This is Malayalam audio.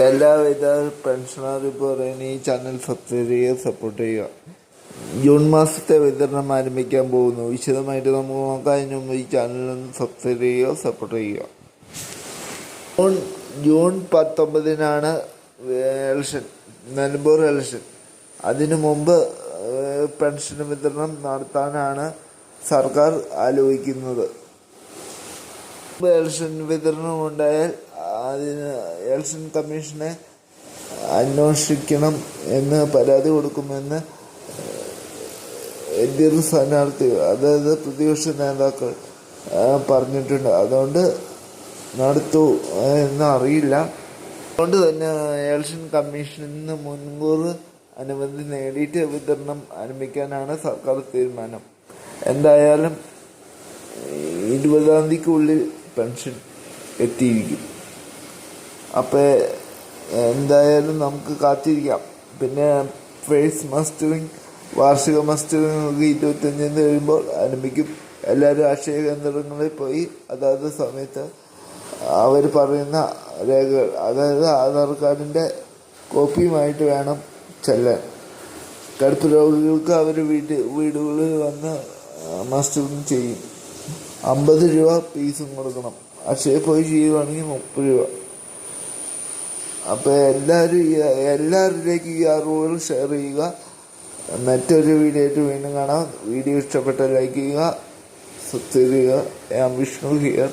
എല്ലാവിധ പെൻഷനർക്കും പറയുന്ന ഈ ചാനൽ സബ്സ്ക്രൈബ് ചെയ്യുക സപ്പോർട്ട് ചെയ്യുക. ജൂൺ മാസത്തെ വിതരണം ആരംഭിക്കാൻ പോകുന്നു. വിശദമായിട്ട് നമുക്ക് നോക്കാം. അതിന് മുമ്പ് ഈ ചാനൽ ഒന്ന് സബ്സ്ക്രൈബ് ചെയ്യുക സപ്പോർട്ട് ചെയ്യുക. ജൂൺ ജൂൺ പത്തൊമ്പതിനാണ് ഇലക്ഷൻ നിലമ്പൂർ ഇലക്ഷൻ അതിനു മുമ്പ് പെൻഷൻ വിതരണം നടത്താനാണ് സർക്കാർ ആലോചിക്കുന്നത്. ഇലക്ഷൻ വിതരണം ഉണ്ടായാൽ അതിന് ഇലക്ഷൻ കമ്മീഷനെ അന്വേഷിക്കണം എന്ന് പരാതി കൊടുക്കുമെന്ന് എതിർ സ്ഥാനാർത്ഥി അതായത് പ്രതിപക്ഷ നേതാക്കൾ പറഞ്ഞിട്ടുണ്ട്. അതുകൊണ്ട് നടത്തൂ എന്ന് അറിയില്ല അതുകൊണ്ട് തന്നെ ഇലക്ഷൻ കമ്മീഷനിൽ നിന്ന് മുൻകൂർ അനുമതി നേടിയിട്ട് വിതരണം ആരംഭിക്കാനാണ് സർക്കാർ തീരുമാനം. എന്തായാലും ഇരുപതാം തീയതിക്കുള്ളിൽ പെൻഷൻ എത്തിയിരിക്കും. അപ്പോൾ എന്തായാലും നമുക്ക് കാത്തിരിക്കാം. പിന്നെ ഫേസ് മസ്റ്ററിങ് വാർഷിക മസ്റ്ററിങ് നമുക്ക് ഇരുപത്തഞ്ചിന് കഴിയുമ്പോൾ ആരംഭിക്കും. എല്ലാവരും അക്ഷയ കേന്ദ്രങ്ങളിൽ പോയി അതാത് സമയത്ത് അവർ പറയുന്ന രേഖകൾ അതായത് ആധാർ കാർഡിന്റെ കോപ്പിയുമായിട്ട് വേണം ചെല്ലാൻ. കടുപ്പ് രോഗികൾക്ക് അവർ വീട്ട് വീടുകളിൽ വന്ന് മസ്റ്ററിങ് ചെയ്യും. അമ്പത് രൂപ ഫീസും കൊടുക്കണം. അക്ഷയ പോയി ചെയ്യുവാണെങ്കിൽ മുപ്പത് രൂപ. അപ്പോൾ എല്ലാവരും എല്ലാവരിലേക്കും ഈ അറിവുകൾ ഷെയർ ചെയ്യുക. മറ്റൊരു വീഡിയോ ആയിട്ട് വീണ്ടും കാണാം. വീഡിയോ ഇഷ്ടപ്പെട്ട ലൈക്ക് ചെയ്യുക. സബ്സ്ക്രൈബ് ചെയ്യുക. ഞാൻ വിഷ്ണു ഹിയർ